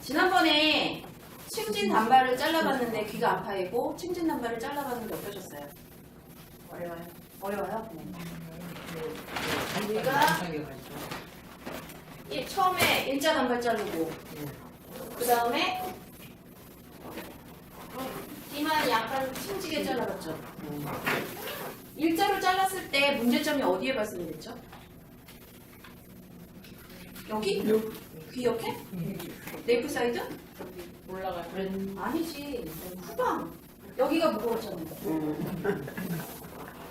지난번에 층진 단발을 잘라봤는데 귀가 아파이고 층진 단발을 잘라봤는데 어떠셨어요? 어려워요? 어려워요? 우리가 이 처음에 일자 단발 자르고 그 다음에 이만 약간 층지게 잘라봤죠. 일자로 잘랐을 때 문제점이 어디에 발생이 됐죠? 여기? 귀 옆에? 네이프 사이드? 올라갈 아니지. 후방. 여기가 무거웠잖아요.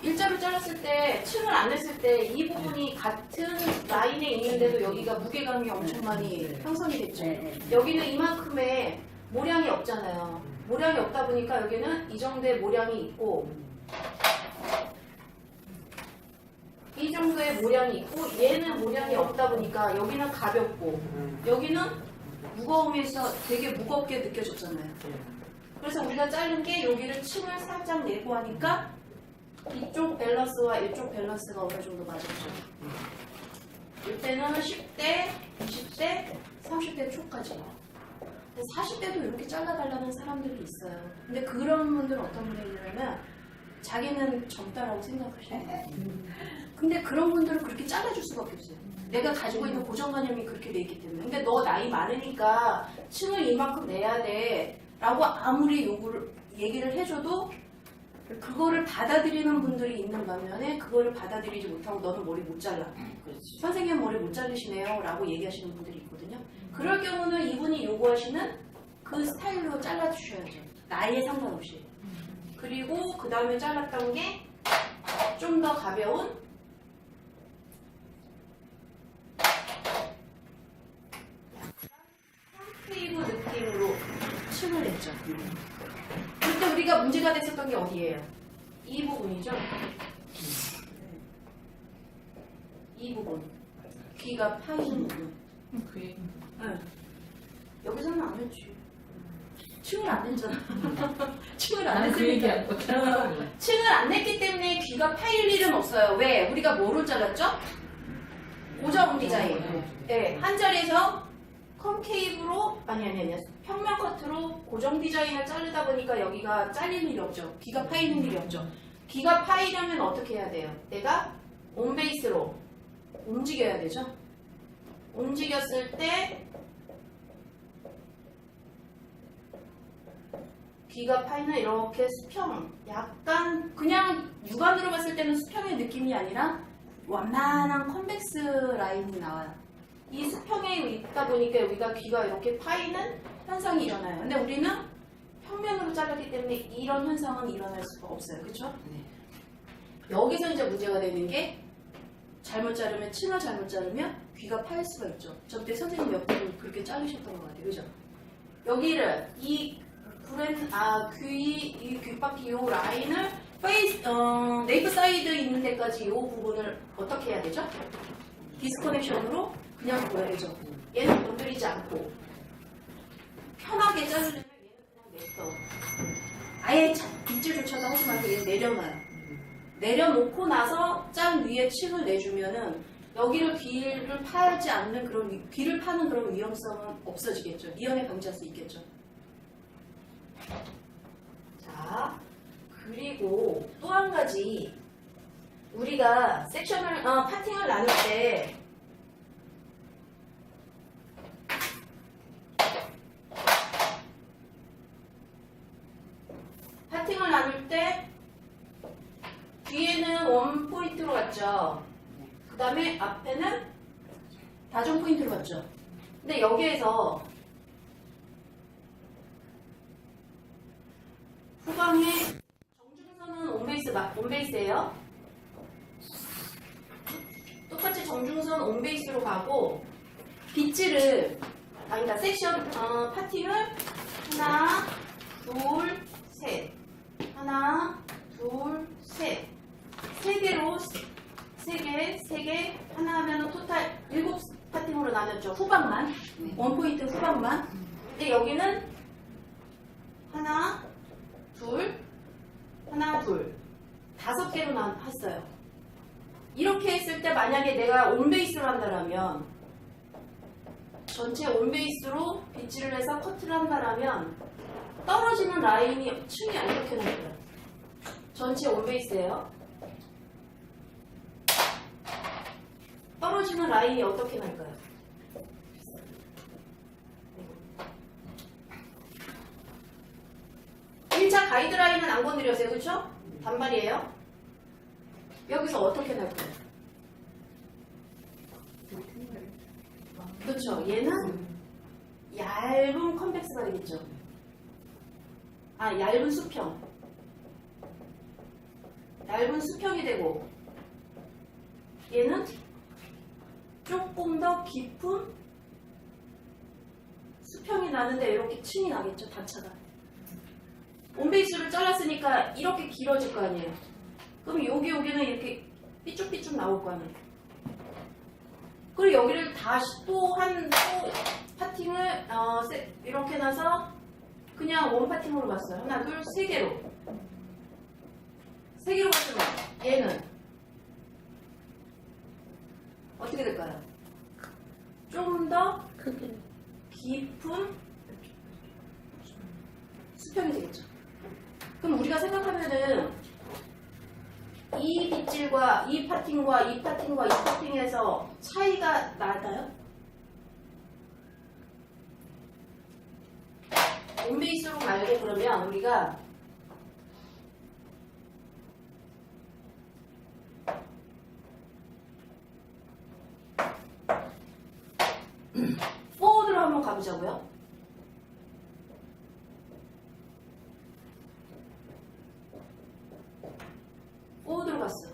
일자로 잘랐을 때, 층을 안 냈을 때 이 부분이 같은 라인에 있는데도 여기가 무게감이 엄청 많이 형성이 됐죠. 여기는 이만큼의 모량이 없잖아요. 모량이 없다 보니까 여기는 이 정도의 모량이 있고 이 정도의 모량이 있고 얘는 모량이 없다 보니까 여기는 가볍고 여기는 무거움에서 되게 무겁게 느껴졌잖아요. 그래서 우리가 자른 게 여기를 층을 살짝 내고 하니까 이쪽 밸런스와 이쪽 밸런스가 어느 정도 맞았죠. 이때는 10대, 20대, 30대 초까지. 40대도 이렇게 잘라달라는 사람들이 있어요. 근데 그런 분들은 어떤 분들이냐면 자기는 젊다라고 생각하시는 거예요. 근데 그런 분들은 그렇게 잘라줄 수밖에 없어요. 내가 가지고 있는 고정관념이 그렇게 돼 있기 때문에. 근데 너 나이 많으니까 층을 이만큼 내야 돼. 라고 아무리 요구를, 얘기를 해줘도 그거를 받아들이는 분들이 있는 반면에 그거를 받아들이지 못하고 너는 머리 못 잘라. 선생님 머리 못 자르시네요. 라고 얘기하시는 분들이 있거든요. 그럴 경우는 이분이 요구하시는 그 스타일로 잘라주셔야죠. 나이에 상관없이. 그리고 그 다음에 잘랐던 게 좀 더 가벼운 콘크리브 느낌으로 층을 냈죠. 그때 우리가 문제가 됐었던 게 어디예요? 이 부분이죠. 이 부분. 귀가 파이는 부분. 응. 여기서는 안 했지. 층을 안 냈잖아. 층을 안 나는 그 얘기 냈으니까. 안안 냈기 때문에 귀가 파일 일은 없어요. 왜? 우리가 뭐로 잘랐죠? 고정 디자인. 네, 한 자리에서 컴케이브로 아니 아니 아니 평면 커트로 고정 디자인을 자르다 보니까 여기가 잘릴 일이 없죠. 귀가 파이는 일이 없죠. 귀가 파이려면 어떻게 해야 돼요? 내가 온베이스로 움직여야 되죠. 움직였을 때 귀가 파이는 이렇게 수평, 약간 그냥 육안으로 봤을 때는 수평의 느낌이 아니라 완만한 컨벡스 라인이 나와요. 이 수평에 있다 보니까 여기가 귀가 이렇게 파이는 현상이 일어나요. 근데 우리는 평면으로 잘랐기 때문에 이런 현상은 일어날 수가 없어요. 그렇죠? 여기서 이제 문제가 되는 게 잘못 자르면 층을 잘못 자르면 귀가 파일 수가 있죠. 저때 선생님 몇분 그렇게 자르셨던 것 같아요. 그죠? 여기를 이 브랜 아귀이 귓바퀴 요 라인을 페이스 어, 네이프 사이드 있는 데까지 요 부분을 어떻게 해야 되죠? 디스커넥션으로 그냥 보여야죠. 얘는 건드리지 않고 편하게 자르려면 얘는 그냥 냈어. 아예 자- 빗질조차도 하지 말고 얘 내려놔요. 내려놓고 나서 짠 위에 층을 내주면은 여기를 귀를 파지 않는 그런 위- 귀를 파는 그런 위험성은 없어지겠죠. 미연에 방지할 수 있겠죠. 자, 그리고 또 한 가지 우리가 섹션을 어, 파팅을 나눌 때 파팅을 나눌 때 뒤에는 원 포인트로 갔죠. 그 다음에 앞에는 다중 포인트로 갔죠. 근데 여기에서 후방에 정중선은 온베이스 마- 온베이스예요. 똑같이 정중선 온베이스로 가고 빗질을 아니다 섹션 어, 파팅을 하나 둘셋 하나 둘셋세 개로 세 개, 세 개, 하나 하면 토탈 일곱 파팅으로 나눴죠. 후방만. 원 포인트 후방만. 근데 여기는 하나, 둘, 하나, 둘. 다섯 개로 난 했어요. 이렇게 했을 때 만약에 내가 온베이스로 한다면 전체 온베이스로 빗질을 해서 커트를 한다라면 떨어지는 라인이 층이 어떻게 나올까요? 전체 온베이스예요. 떨어지는 라인이 어떻게 날까요? 일차 가이드라인은 안 건드렸어요. 그렇죠? 반말이에요. 여기서 어떻게 날까요? 그렇죠. 얘는 얇은 컨벡스가 되겠죠. 아, 얇은 수평. 얇은 수평이 되고 얘는 조금 더 깊은 수평이 나는데 이렇게 층이 나겠죠. 단차가. 온베이스를 잘랐으니까 이렇게 길어질 거 아니에요. 그럼 여기 여기는 이렇게 삐쭉삐쭉 나올 거 아니에요. 그리고 여기를 다시 또한또 파팅을 어, 세- 이렇게 나서 그냥 원 파팅으로 봤어요. 하나, 둘, 세 개로. 세 개로 봤으면 얘는 어떻게 될까요? 좀더 깊은 수평이 되겠죠. 그럼 우리가 생각하면은 이 빗질과 이 파팅과 이 파팅과 이 파팅에서 차이가 나나요? 온베이스로 말고 그러면 우리가 포워드로 한번 가보자고요. 포워드로 갔어.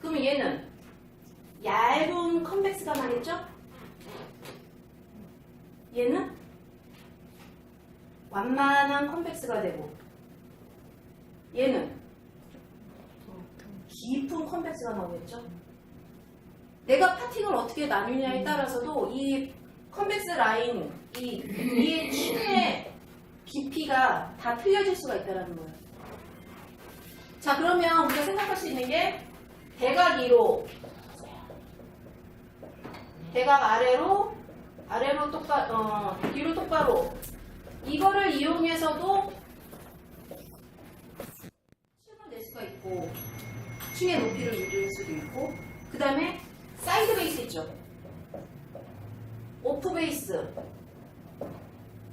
그러면 얘는 얇은 컨벡스가 나겠죠? 얘는 완만한 컨벡스가 되고 얘는 깊은 컨벡스가 나오겠죠? 내가 파팅을 어떻게 나누냐에 따라서도 이 컨벡스 라인, 이, 이 층의 깊이가 다 틀려질 수가 있다는 거예요. 자, 그러면 우리가 생각할 수 있는 게 대각 위로, 대각 아래로, 아래로 똑바, 어, 뒤로 똑바로. 이거를 이용해서도 층을 낼 수가 있고, 층의 높이를 유지할 수도 있고, 그 다음에 사이드 베이스 있죠. 오프 베이스.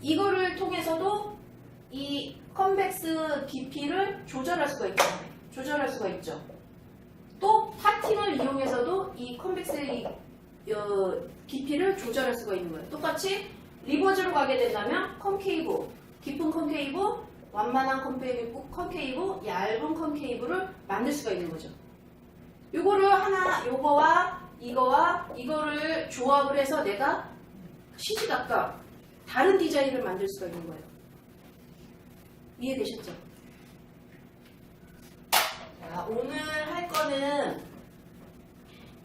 이거를 통해서도 이 컨벡스 깊이를 조절할 수가 있죠. 조절할 수가 있죠. 또 파팅을 이용해서도 이 컨벡스의 어, 깊이를 조절할 수가 있는 거예요. 똑같이 리버즈로 가게 된다면 컨케이브, 깊은 컨케이브, 완만한 컨케이브, 컨케이브, 얇은 컨케이브를 만들 수가 있는 거죠. 요거를 하나, 요거와 이거와 이거를 조합을 해서 내가 시시각각 다른 디자인을 만들 수가 있는 거예요. 이해되셨죠? 자, 오늘 할 거는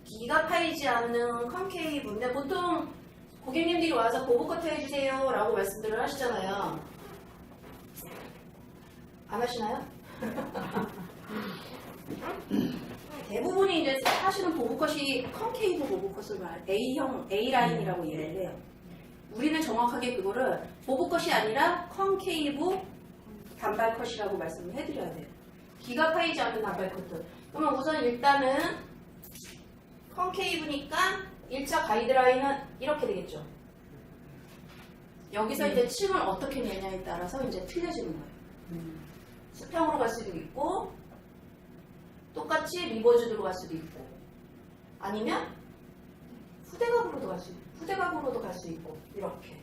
기가 파이지 않는 컨케이브인데 보통 고객님들이 와서 보브 커트 해주세요 라고 말씀들을 하시잖아요. 안 하시나요? 대부분이 이제 사실은 보브컷이 컨케이브 보브컷을 말 A형 A 라인이라고 이해를 해요. 우리는 정확하게 그거를 보브컷이 아니라 컨케이브 단발 컷이라고 말씀을 해드려야 돼요. 기가 파이지 않는 단발 컷들. 그러면 우선 일단은 컨케이브니까 1차 가이드라인은 이렇게 되겠죠. 여기서 이제 층을 어떻게 내냐에 따라서 이제 틀려지는 거예요. 수평으로 갈 수도 있고 똑같이 리버즈드로 갈 수도 있고 아니면 갈 수 있고 후대각으로도 갈 수 있고 이렇게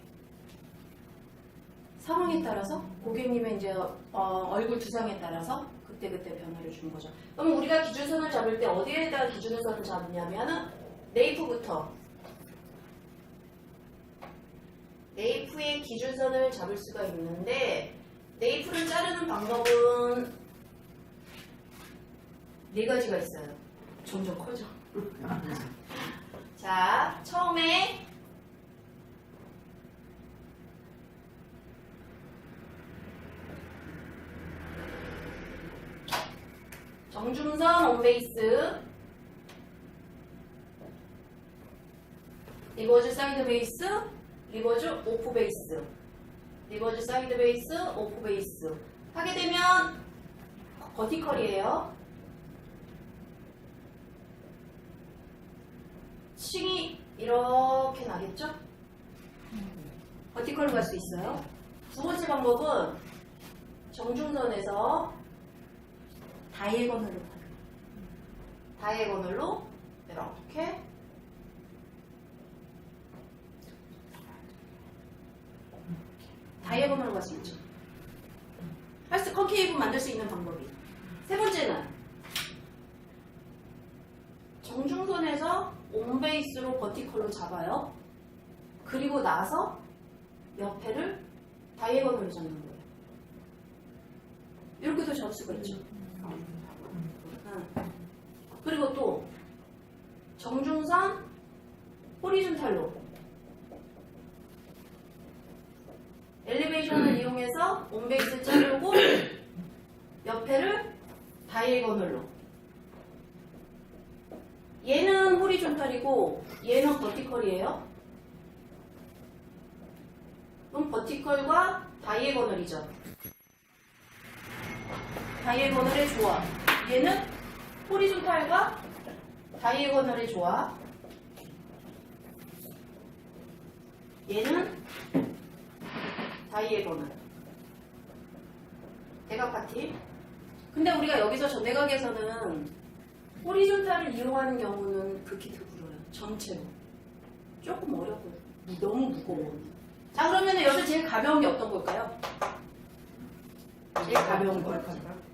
상황에 따라서 고객님의 이제 어, 얼굴 두상에 따라서 그때그때 변화를 주는 거죠. 그럼 우리가 기준선을 잡을 때 어디에다가 기준선을 잡느냐면은 네이프부터 네이프의 기준선을 잡을 수가 있는데 네이프를 자르는 방법은 네 가지가 있어요. 점점 커져. 자, 처음에 정중선 온베이스 리버즈 사이드 베이스, 리버즈 오프 베이스, 리버즈 사이드 베이스, 오프 베이스 하게 되면 버티컬이에요. 층이 이렇게 나겠죠? 버티컬로 갈 수 있어요. 두 번째 방법은 정중선에서 다이애고널로 가요. 다이애고널로 이렇게 다이애고널로 갈 수 있죠. 할 수, 컨케이브 만들 수 있는 방법이. 세 번째는 정중선에서 온베이스로 버티컬로 잡아요. 그리고 나서 옆에를 다이애고널로 잡는 거예요. 이렇게도 잡을 수가 있죠. 응. 그리고 또 정중선 호리존탈로 엘리베이션을 이용해서 온베이스 자르고 옆에를 다이애고널로 얘는 호리존탈이고 얘는 버티컬이에요. 그럼 버티컬과 다이애고널이죠. 다이애고널의 조합. 얘는 호리존탈과 다이애고널의 조합. 얘는 다이애고널. 대각 파티. 근데 우리가 여기서 전대각에서는 호리존탈을 이용하는 경우는 극히 드물어요. 전체로. 조금 어렵고 너무 무거워. 자 그러면 여기서 제일 가벼운 게 어떤 걸까요? 제일 가벼운 거.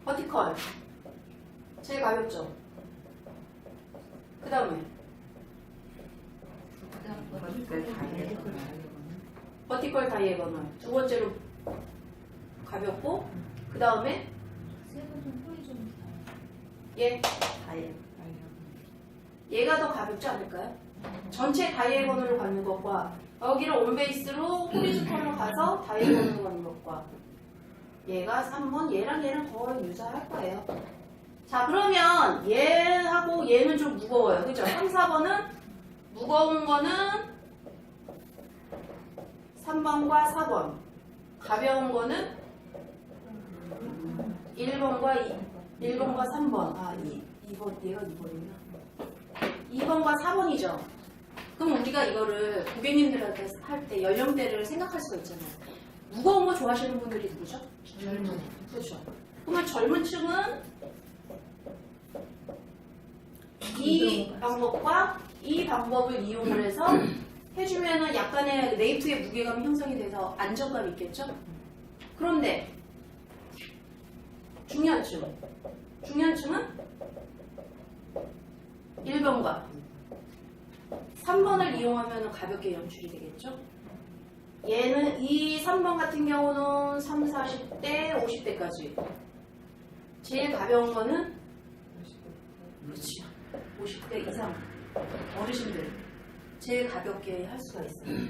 버티컬. 제일 가볍죠. 그 다음에 버티컬 다이애고널. 두 번째로 가볍고 그 다음에 얘 얘가 더 가볍지 않을까요? 전체 다이애고널로 가는 것과 여기를 온베이스로 호리존탈로 가서 다이애고널로 가는 것과 얘가 3번 얘랑 얘랑 거의 유사할 거예요. 자 그러면 얘하고 얘는 좀 무거워요. 그죠? 3, 4번은 무거운 거는 3번과 4번 가벼운 거는 1번과 2, 1번과 3번 아 2, 2번 얘가 2번이구나 2번과 4번이죠. 그럼 우리가 이거를 고객님들한테 할 때 연령대를 생각할 수가 있잖아요. 무거운 거 좋아하시는 분들이 누구죠? 젊은. 그렇죠. 그러면 젊은 층은 이 방법과 이 방법을 이용을 해서 해주면은 약간의 네이프의 무게감이 형성이 돼서 안정감이 있겠죠? 그런데 중년층. 중년층은 1번과 3번을 이용하면 가볍게 연출이 되겠죠? 얘는 이 3번 같은 경우는 3, 40대, 50대까지. 제일 가벼운 거는 그렇지. 50대 이상 어르신들 제일 가볍게 할 수가 있어요.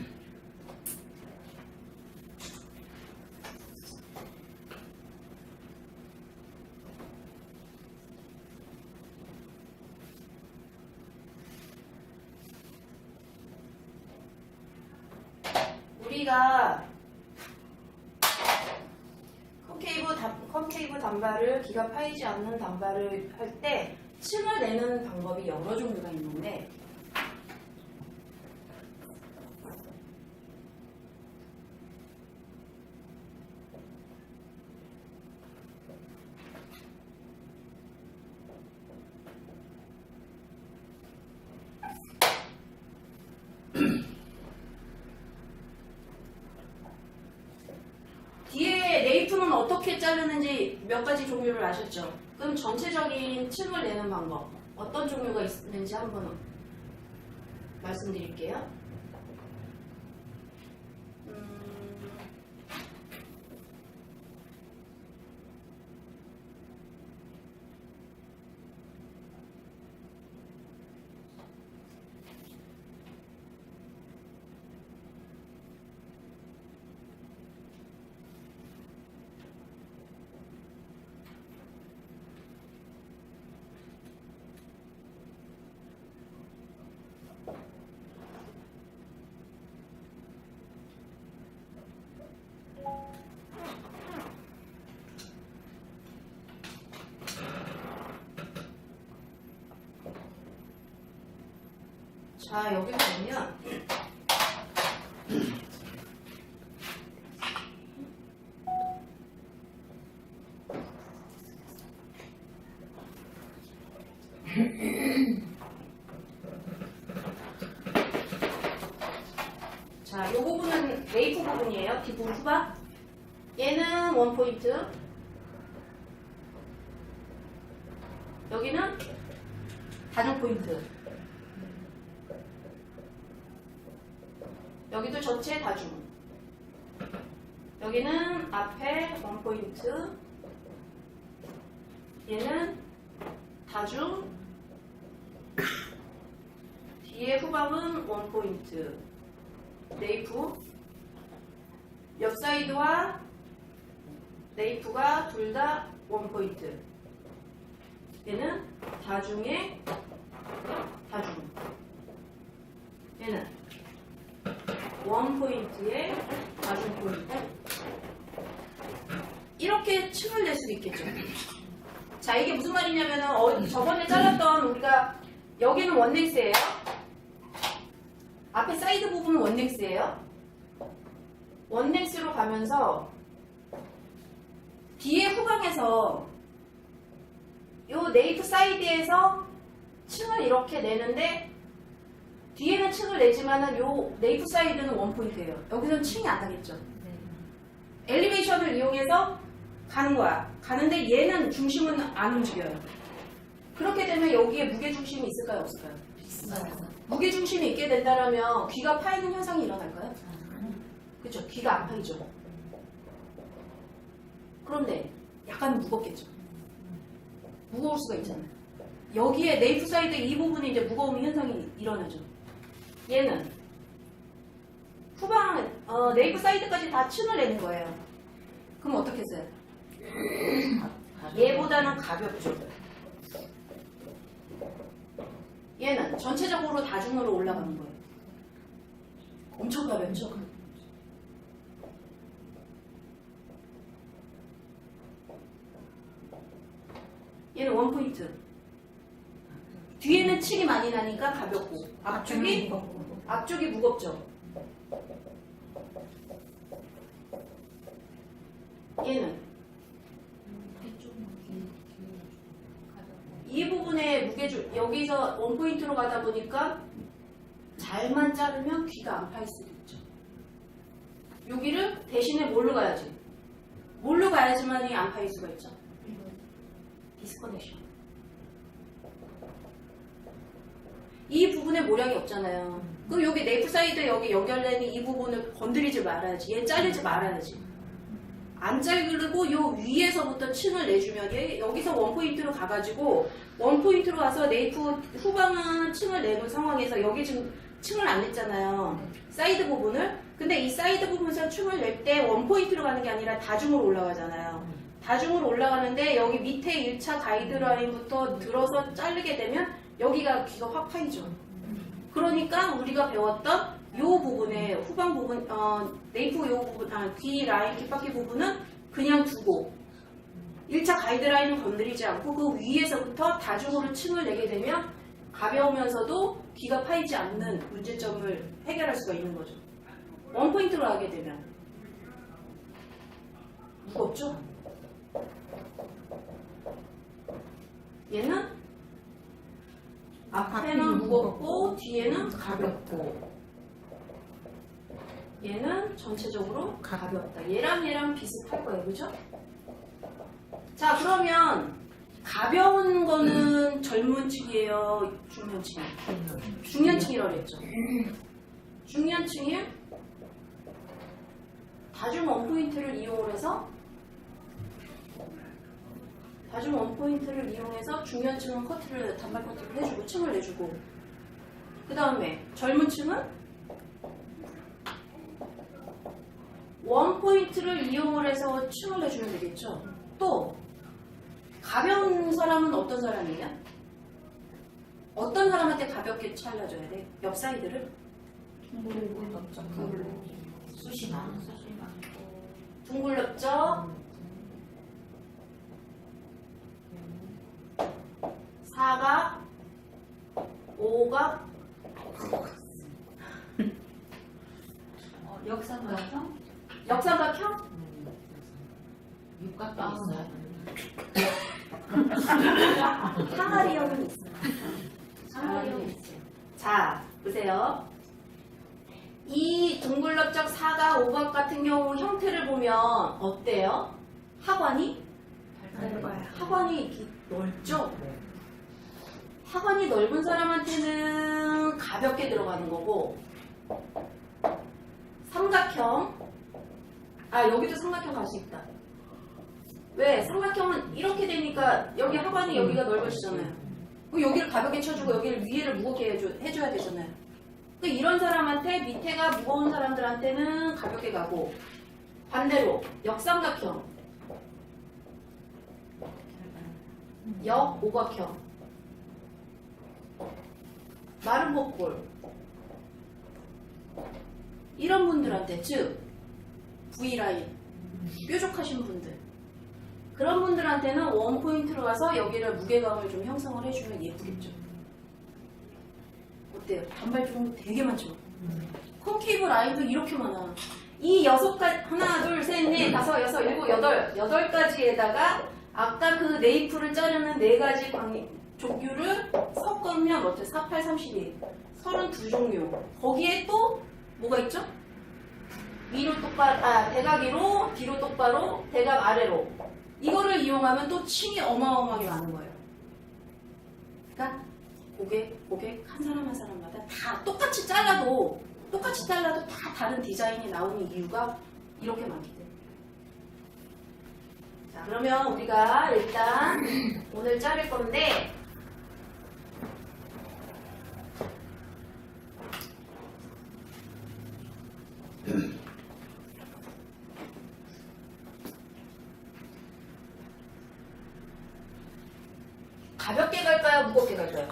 우리가 컴케이브, 단, 컴케이브 단발을 기가 파이지 않는 단발을 할 때 층을 내는 방법이 여러 종류가 있는데 뒤에 네이프는 어떻게 자르는지 몇 가지 종류를 아셨죠? 그럼 전체적인 층을 내는 방법 어떤 종류가 있는지 한번 말씀드릴게요. 음, 자, 여기 보면 자, 이 부분은 메이프 부분이에요. 뒷부분 후방. 얘는 원 포인트. 여기는 다중 포인트. 여기도 전체 다중. 여기는 앞에 원 포인트. 얘는 다중. 뒤에 후방은 원 포인트. 네이프. 옆 사이드와 네이프가 둘 다 원 포인트. 얘는 다중의 다중. 얘는 원 포인트의 다중 포인트. 이렇게 층을 낼 수도 있겠죠. 자, 이게 무슨 말이냐면은 어, 저번에 잘랐던 우리가 여기는 원넥스예요. 원넥스예요. 원넥스로 가면서 뒤에 후방에서 요 네이프 사이드에서 층을 이렇게 내는데 뒤에는 층을 내지만은 요 네이프 사이드는 원 포인트예요. 여기서는 층이 안 나겠죠. 엘리베이션을 이용해서 가는 거야. 가는데 얘는 중심은 안 움직여요. 그렇게 되면 여기에 무게 중심이 있을까요, 없을까요? 무게 중심이 있게 된다면 귀가 파이는 현상이 일어날까요? 그렇죠. 귀가 안 파이죠. 그런데 약간 무겁겠죠. 무거울 수가 있잖아요. 여기에 네이프 사이드 이 부분이 이제 무거움 현상이 일어나죠. 얘는 후방 어, 네이프 사이드까지 다 층을 내는 거예요. 그럼 어떻게 써요? 얘보다는 가볍죠. 얘는 전체적으로 다중으로 올라가는 거예요. 엄청 가볍죠? 얘는 원 포인트. 뒤에는 층이 많이 나니까 가볍고 앞쪽이 앞쪽이 무겁죠. 얘는 이 부분에 무게중 여기서 원 포인트로 가다 보니까 잘만 자르면 귀가 안 파일 수도 있죠. 여기를 대신에 뭘로 가야지? 뭘로 가야지만이 안 파일 수가 있죠. 디스커넥션. 이 부분에 모량이 없잖아요. 그럼 여기 네이프 사이드 여기 연결되는 이 부분을 건드리지 말아야지. 얘 자르지 말아야지. 안 자르고 요 위에서부터 층을 내주면 얘 여기서 원 포인트로 가가지고 원 포인트로 가서 네이프 후방은 층을 내는 상황에서 여기 지금 층을 안 냈잖아요. 사이드 부분을. 근데 이 사이드 부분에서 층을 낼 때 원 포인트로 가는 게 아니라 다중으로 올라가잖아요. 다중으로 올라가는데 여기 밑에 1차 가이드라인부터 들어서 자르게 되면 여기가 귀가 확 파이죠. 그러니까 우리가 배웠던 요 부분에 후방 부분, 어, 네이프 요 부분, 아, 귀 라인 귓바퀴 부분은 그냥 두고 1차 가이드라인은 건드리지 않고 그 위에서부터 다중으로 층을 내게 되면 가벼우면서도 귀가 파이지 않는 문제점을 해결할 수가 있는 거죠. 원포인트로 하게 되면 무겁죠? 얘는 앞에는 무겁고 뒤에는 가볍고 얘는 전체적으로 가볍다. 얘랑 얘랑 비슷할 거예요. 그죠? 자 그러면 가벼운 거는 젊은 층이에요? 중년층이에요? 중년층이라고 그랬죠. 중년층이 다중 원포인트를 이용을 해서 다중 원포인트를 이용해서 중년층은 커트를 단발 커트를 해주고 층을 내주고 그 다음에 젊은 층은 원포인트를 이용을 해서 춤을 해주면 되겠죠. 또 가벼운 사람은 어떤 사람이냐? 어떤 사람한테 가볍게 잘라줘야 돼? 옆 사이드를? 둥글럽죠. 수시나. 둥글럽죠. 사각, 오각, 어, 역삼각형? 역삼각 형? 육각형 있어요. 항아리형은 있어요. 항아리형은 있어요. 자, 보세요. 이 둥글럽적 사각, 오각 같은 경우 형태를 보면 어때요? 하관이? 하관이 이렇게 넓죠? 하관이 넓은 사람한테는 가볍게 들어가는 거고 삼각형 아 여기도 삼각형 갈 수 있다. 왜? 삼각형은 이렇게 되니까 여기 하관이 여기가 넓어지잖아요. 그럼 여기를 가볍게 쳐주고 여기를 위에를 무겁게 해줘, 해줘야 되잖아요. 그러니까 이런 사람한테 밑에가 무거운 사람들한테는 가볍게 가고 반대로 역삼각형. 역오각형. 마른 복골. 이런 분들한테 즉 V라인. 뾰족하신 분들. 그런 분들한테는 원 포인트로 가서 여기를 무게감을 좀 형성을 해주면 예쁘겠죠. 어때요? 단발 종류 되게 많죠? 콘케이브 라인도 이렇게 많아 이 여섯 가지 하나 둘 셋 넷 다섯 여섯 일곱 여덟 여덟 가지에다가 아까 그 네이프를 자르는 네 가지 방이 종류를 섞으면 어때? 4, 8, 32 32 종류. 거기에 또 뭐가 있죠? 위로 똑바로 아 대각 위로 뒤로 똑바로 대각 아래로. 이거를 이용하면 또 층이 어마어마하게 많은 거예요. 그러니까 고객 고객 한 사람 한 사람마다 다 똑같이 잘라도 똑같이 잘라도 다 다른 디자인이 나오는 이유가 이렇게 많기 때문에. 자 그러면 우리가 일단 오늘 자를 건데 가볍게 갈까요? 무겁게 갈까요?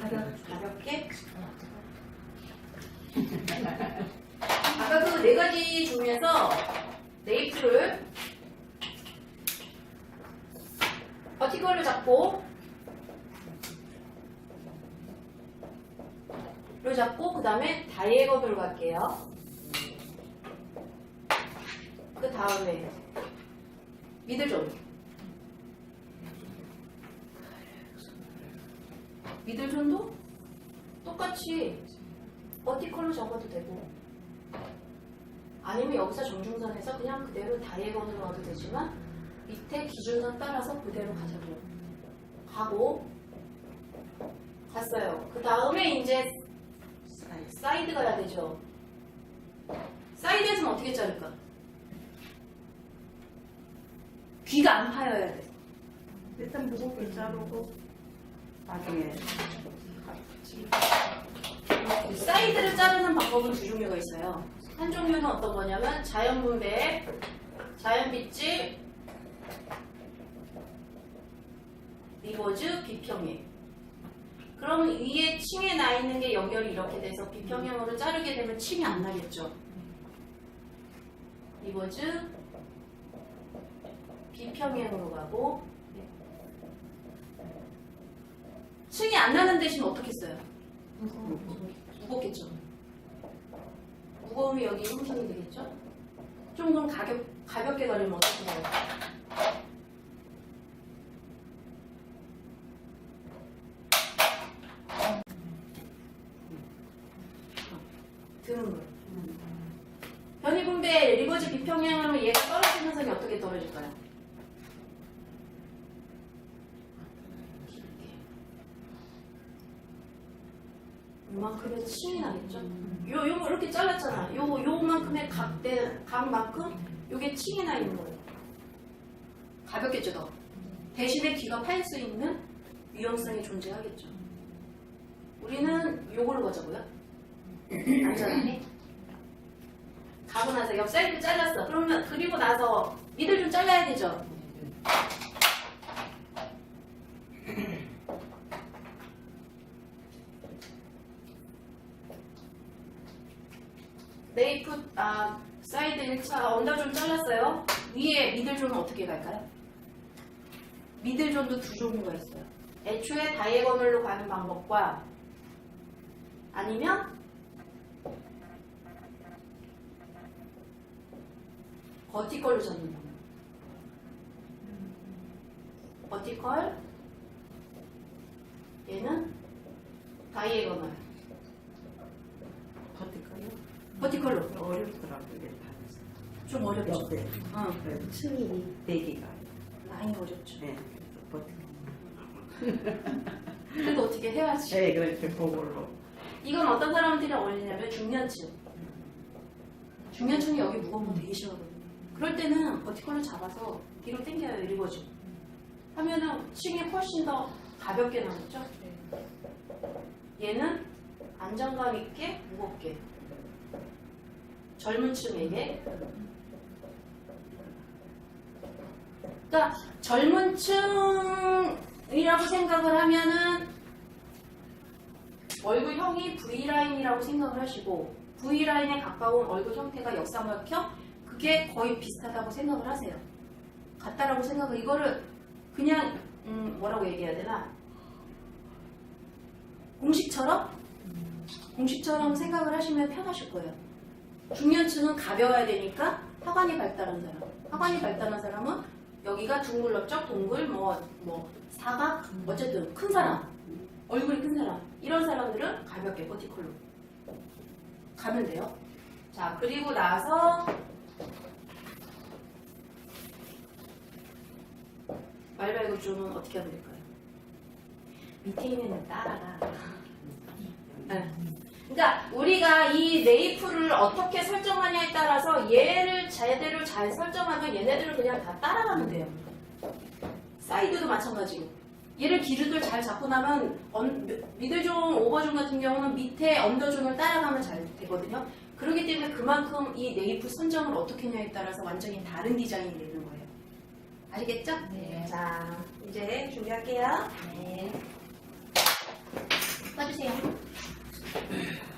가볍, 가볍게? 아까 그 네 가지 중에서 네이프를 버티컬을 잡고 를 잡고 그 다음에 다이애건으로 갈게요. 그 다음에 미들존 미들존도 똑같이 버티컬로 접어도 되고 아니면 여기서 정중선에서 그냥 그대로 되지만 밑에 기준선 따라서 그대로 가자고요. 가고 갔어요. 그 다음에 이제 사이드 가야 되죠. 사이드에서는 어떻게 자를까? 귀가 안 파여야 돼. 일단 무겁게 자르고 나중에 사이드를 자르는 방법은 두 종류가 있어요. 한 종류는 어떤 거냐면 자연 분배, 자연 빗질, 리버즈, 비평행. 그럼 위에 층에 나 있는 게 연결이 이렇게 돼서 비평형으로 자르게 되면 층이 안 나겠죠. 리버즈, 비평행으로 가고 층이 안 나는 대신 어떻게 써요? 무겁겠죠. 무거움이 여기 형성이 되겠죠. 좀 그럼 가볍, 가볍게 가려면 어떻게 가요? 드는 거예요. 변이 분배 리버즈 비평형으로 얘가 떨어지는 선이 어떻게 떨어질까요? 이만큼의 층이 나겠죠? 요, 요거 이렇게 잘랐잖아. 요, 요만큼의 각대, 각만큼 요게 층이 나 있는 거예요. 가볍겠죠, 더. 대신에 귀가 파일 수 있는 위험성이 존재하겠죠. 우리는 요걸로 가자고요. 안전하게. 가고 나서 옆 사이드 잘랐어. 그러면 그리고 나서 미들 좀 잘라야 되죠. 레이프 아, 사이드 1차, 언더 좀 잘랐어요. 위에 미들 존은 어떻게 갈까요? 미들 존도 두 종류가 있어요. 애초에 다이애거널로 가는 방법과 아니면 버티컬로 잡는 방법. 버티컬 얘는 다이애거널 버티컬로. 어렵더라고요. 좀 어렵죠. 옆에. 어, 그래서 층이 네 개가. 많이 어렵죠. 네. 그래도 어떻게 해야지. 네, 그렇게 그걸로. 이건 어떤 사람들이 어울리냐면 중년층. 중년층이 여기 무거운 거 되게 싫어하거든요. 그럴 때는 버티컬로 잡아서 뒤로 당겨요, 이리고죠. 하면은 층이 훨씬 더 가볍게 나오죠. 얘는 안정감 있게 무겁게. 젊은 층에게. 그러니까 젊은 층이라고 생각을 하면은 얼굴형이 V라인이라고 생각을 하시고 V라인에 가까운 얼굴 형태가 역삼각형 그게 거의 비슷하다고 생각을 하세요. 같다라고 생각을 이거를 그냥 음, 뭐라고 얘기해야 되나 공식처럼 공식처럼 생각을 하시면 편하실 거예요. 중년층은 가벼워야 되니까 하관이 발달한 사람. 하관이 발달한 사람은 여기가 둥글럽적 동글 뭐 뭐 사각 어쨌든 큰 사람 얼굴이 큰 사람 이런 사람들은 가볍게 버티컬로 가면 돼요. 자 그리고 나서 말발굽존은 어떻게 하면 될까요? 밑에 있는 애 따라가. 네. 그러니까 우리가 이 네이프를 어떻게 설정하냐에 따라서 얘를 제대로 잘 설정하면 얘네들은 그냥 다 따라가면 돼요. 사이드도 마찬가지고. 얘를 기르들 잘 잡고 나면 언- 미들존, 오버존 같은 경우는 밑에 언더존을 따라가면 잘 되거든요. 그렇기 때문에 그만큼 이 네이프 선정을 어떻게 하냐에 따라서 완전히 다른 디자인이 되는 거예요. 아시겠죠? 네. 자, 이제 준비할게요. 네. 봐주세요. Thank you.